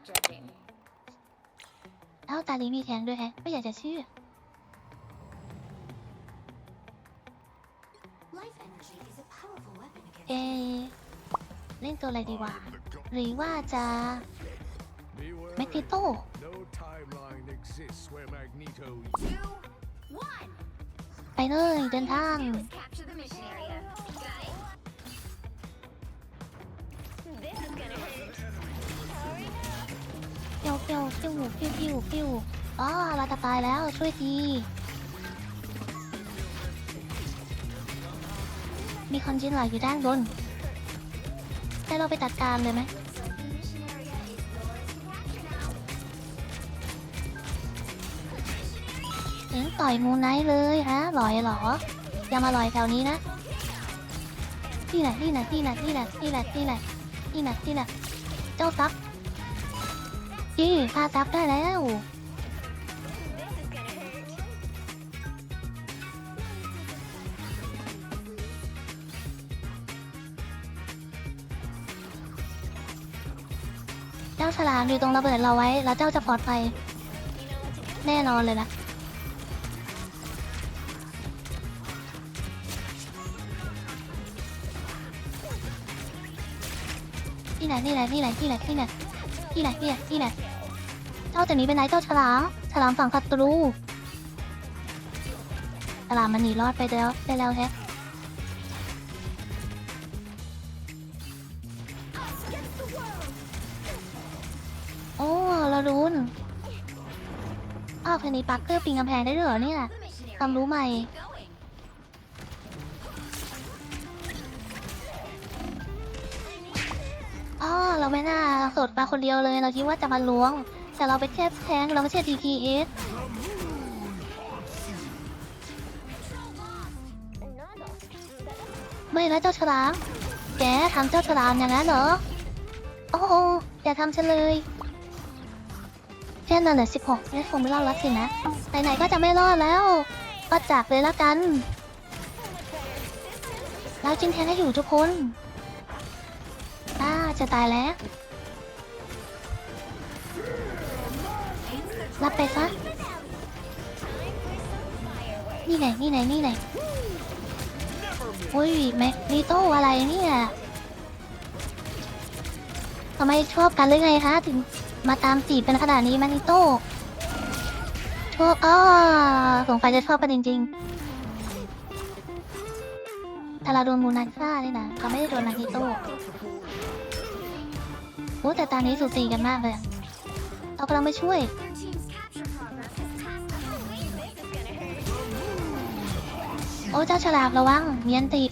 backtracking. เอ้าตาลีมีแทงด้วยแฮะ ไม่อยากจะเชื่อ Life energy is a powerful weapon เอ against เล่นตัวอะไรดีวะ หรือว่าจะ Beware. เมติโต No timeline exists where Magneto Two, one. ไปเลยเดินทาง Do is capture the mission area. Got it? This is gonna hurt. Sorry. เปียวปิ้วปิ้วปิ้วปิ้วอ๋อเราจะตายแล้วช่วยทีมีคอนจินหลอยอยู่ด้านบนให้เราไปจัดการเลยไหมถึงต่อยมูไนท์เลยฮะลอยหรอ อย่ามาลอยแถวนี้นะนี่แหละนี่แหละนี่แหละนี่แหละนี่แหละนี่แหละนี่แหละนี่แหละเจ้าซั บจี้ฆ่าซับได้แล้ว เจ้าฉลามอยู่ตรงระเบิดเราไว้ แล้วเจ้าจะปลอดภัยแน่นอนเลยนะนี่แหละนี่แหละนี่แหละนี่แหละนี่แหละ นี่แหละนี่แหละนี่แหละเจ้าจะหนีไปไหนเจ้าฉลาม ฉลามฝั่งศัตรู ฉลามมันหนีรอดไปแล้วไปแล้วแฮะโอ้เรารู้นอ้าวเพนนีปักเกอร์ปีนกำแพงได้ด้วยเหรอเนี่ยความรู้ใหม่ ไม่น่าสดมาคนเดียวเลย เราคิดว่าจะมาล้วง แต่เราไปแค่แทงเราไม่ใช่ TKS ไม่นะเจ้าฉลาม แกทำเจ้าฉลามอย่างนั้นเหรอ โอ้โหอย่าทำฉันเลยแค่นั้นเหลือสิบหกนี่คงไม่รอดแล้วสินะ ไหนๆก็จะไม่รอดแล้ว ก็จากเลยละกัน เราจึงแทงให้อยู่ทุกคน จะตายแล้ว รับไปซะ นี่ไหนนี่ไหนนี่ไหนอุ้ยแม็กนิโตอะไรเนี่ยทำไมชอบกันหรือไงคะ ถึงมาตามจีบเป็นขนาดนี้แมกนิโตชอบอ้อสงสัยจะชอบกันจริงๆถ้าเราโดนมูนันฆ่านี่นะเขาไม่ได้โดนมกนิโต โอ้แต่ตอนนี้สูสีกันมากเลยเรากำลังไปช่วยโอ้เจ้าฉลามระวังเมียนติ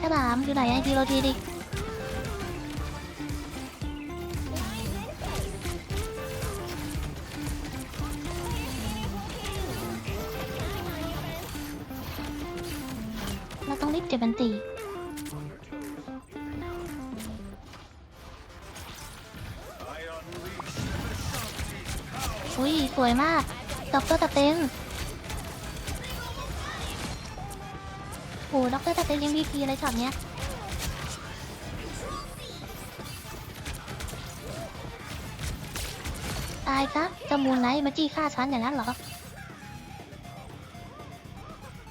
ฉลามอยู่ไหนไอทีเรทีดิเราต้องรีบเก็บบันตี อุ้ยสวยมากด็อกเตอร์ตะเต็งโอ้ด็อกเตอร์ตะเต็งยังมีพีอะไรช็อตเนี้ยตายซะเจมูลไนท์มาจี้ฆ่าฉันอย่างนั้นเหรอ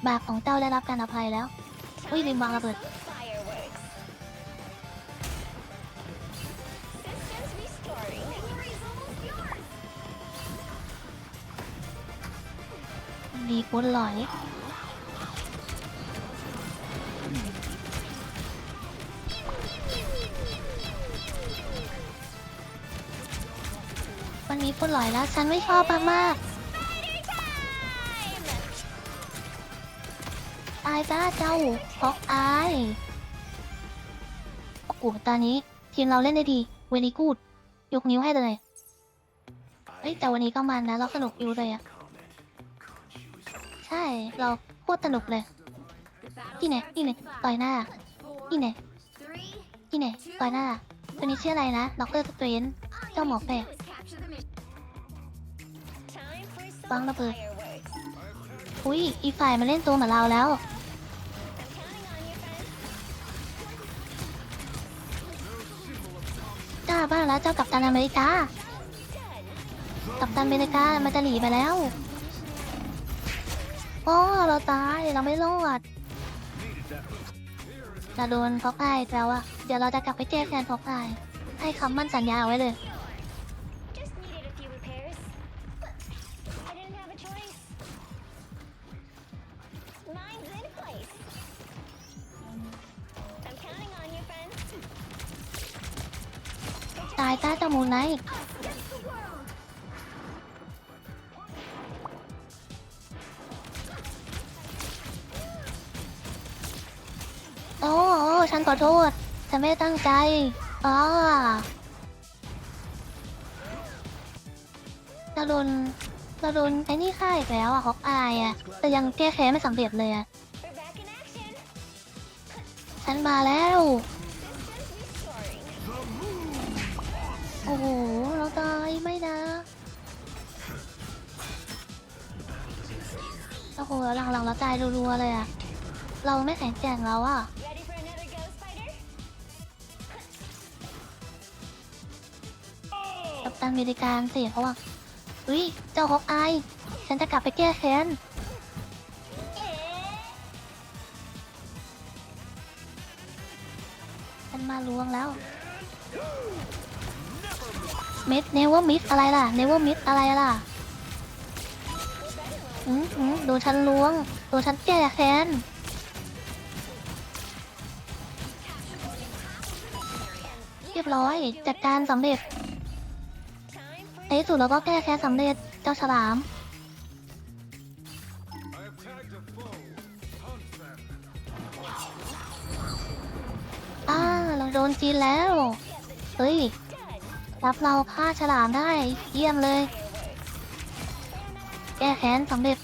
บาปของเจ้าได้รับการอภัยแล้ว อุ้ยลืมวางระเบิด มีคนหลอยมันมีคนหลอยแล้ว ฉันไม่ชอบมากๆตายจ้าเจ้าฟอกอายโอ้โหตอนนี้ ทีมเราเล่นได้ดี เวนีกูดยกนิ้วให้เลยเฮ้ยแต่วันนี้ก็มันนะ เราสนุกอยู่เลยอะ ใช่ เราโคตรสนุกเลยนี่ไหนนี่ไหนต่อยหน้านี่ไหน Three. นี่ไหนต่อยหน้าคนนี้ชื่ออะไรนะด็อกเตอร์สเตรนเจ้าหมอแปลก Is capture the mission. Time for some Bang ระเบิดอุ้ยอีฝ่ายมาเล่นตัวเหมือนเราแล้ว I'm counting on you, friend. บ้างแล้วเจ้ากัปตันอเมริกากัปตันอเมริกามันจะหนีไปแล้ว อ้เราตายเราไม่รอดจะโดนฟอกไอแล้วอะเดี๋ยวเราจะกลับไปแก้แค้นฟอกไอให้คำมั่นสัญญาเอาไว้เลย Just needed a few repairs. I didn't have a choice. Mine's in place. I'm counting on you, friends. ตายใต้จมูกไนท์ อ้โอ้ฉันขอโทษ ฉันไม่ได้ตั้งใจอ๋อเราโดนเราโดนไอ้นี่ฆ่าอีกแล้วอะฮอกอายอะแต่ยังแก้แค้นไม่สำเร็จเลยอะฉันมาแล้ว โอ้โห เราตายไม่นะ โอ้โหหลังๆเราตายรัวๆเลยอะเราไม่แข็งแกร่งแล้วอะ ตันอเมริการเสียเขาว่าอุ้ยเจ้าฮอกอายฉันจะกลับไปแก้แค้นฉันมาลวงแล้วมิดเนเวอร์มิดอะไรล่ะเนเวอร์มิดอะไรล่ะอืมอืมดนฉันล้วงดนฉันแก้แค้นเรียบร้อยจัดการสำเร็จ ในที่สุดเราก็แก้แค้นสำเร็จเจ้าฉลามอาเราโดนจีนแล้ว เฮ้ย รับเราฆ่าฉลามได้เยี่ยมเลย แก้แค้นสำเร็จ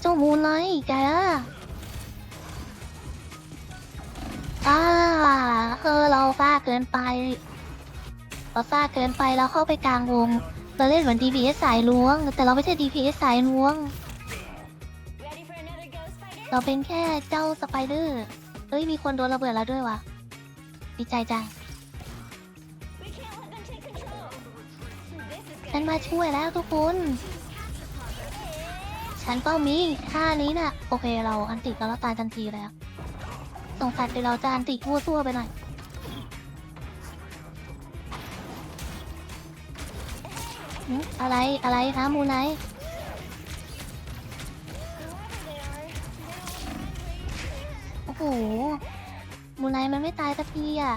เจ้ามูลเลยแกอ่าเออเราฟ้าเกินไปเราฟ้าเกินไปเราเข้าไปกลางวง เราเล่นเหมือน DPS สายล้วง แต่เราไม่ใช่ DPS สายล้วง เราเป็นแค่เจ้าสไปเดอร์เอ้ยมีคนโดนระเบิดแล้วด้วยวะดีใจจังฉันมาช่วยแล้วทุกคน ฉันก็มีท่านี้น่ะ โอเคเราอันติแล้วเราตายทันทีแล้วสงสัยเดี๋ยวเราจะอันติทั่วๆไปหน่อย หึอะไรอะไรคะมูไนท์ whoever they are. โอ้โหมูไนท์มันไม่ตายสักทีอะ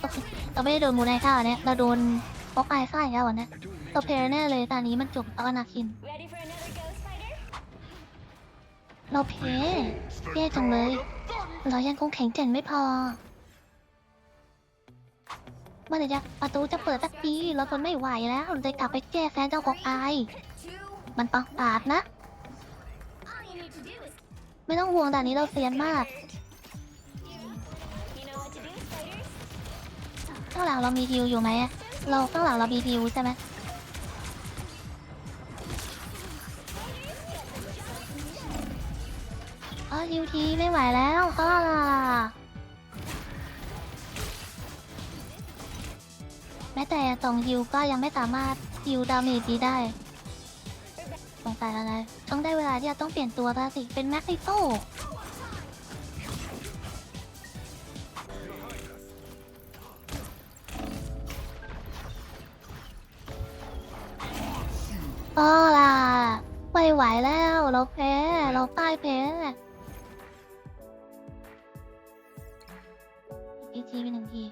โอเคเราไม่ได้โดนมูไนท์ฆ่าเนี่ยเราโดนฟอกไอฆ่าอีกแล้วอะเนี่ยเราเพลแน่เลยตอนนี้มันจบเอาอนาคิน Ready for another ghost fighter? เราเพแย่จังเลย เรายังคงแข็งแกร่งไม่พอ เมื่อไหร่จะประตูจะเปิดสักทีเราทนไม่ไหวแล้วเราจะกลับไปแก้แค้นเจ้าของอาย มันปังอาจนะ ไม่ต้องห่วงด่านนี้เราเซียนมากข้างหลังเรามีฮิวอยู่ไหมเราข้างหลังเรามีฮิวใช่ไหมอ๋อฮิวทีไม่ไหวแล้วค่ ม้แต่สองฮิวก็ยังไม่สามารถฮิวดาเมจดีได้สงสัยแล้วนะต้องได้เวลาที่จะต้องเปลี่ยนตัวแล้วสิ เป็นแม็กซิโตก็ล่ะไม่ไหวแล้ว เราแพ้ เราพ่ายแพ้อีกทีเป็นหนึ่งที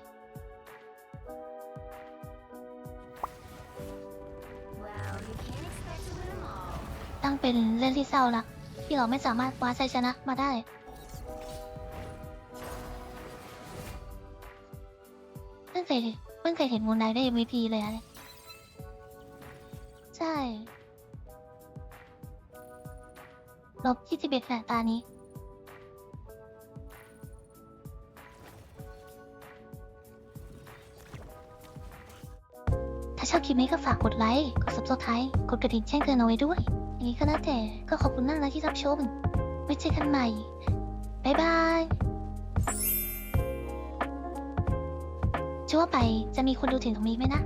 เป็นเล่นที่เศร้านะที่เราไม่สามารถคว้าชัยชนะมาได้ เพิ่งเคยเพิ่งเคยเห็นมูนไนได้ MVP เลยอะใช่ ลบที่สิเอ็ดแฝตานี้ ถ้าชอบคลิปนี้ก็ฝากกดไลค์ กด subscribe กดกระดิ่งแจ้งเตือนเอาไว้ด้วย อย่างนี้ก็แล้วแต่ก็ขอบคุณมากนะที่รับชม ไว้เจอกันใหม่ บ๊ายบายชั่ว่าไปจะมีคนดูถึงตรงนี้ไหมนะ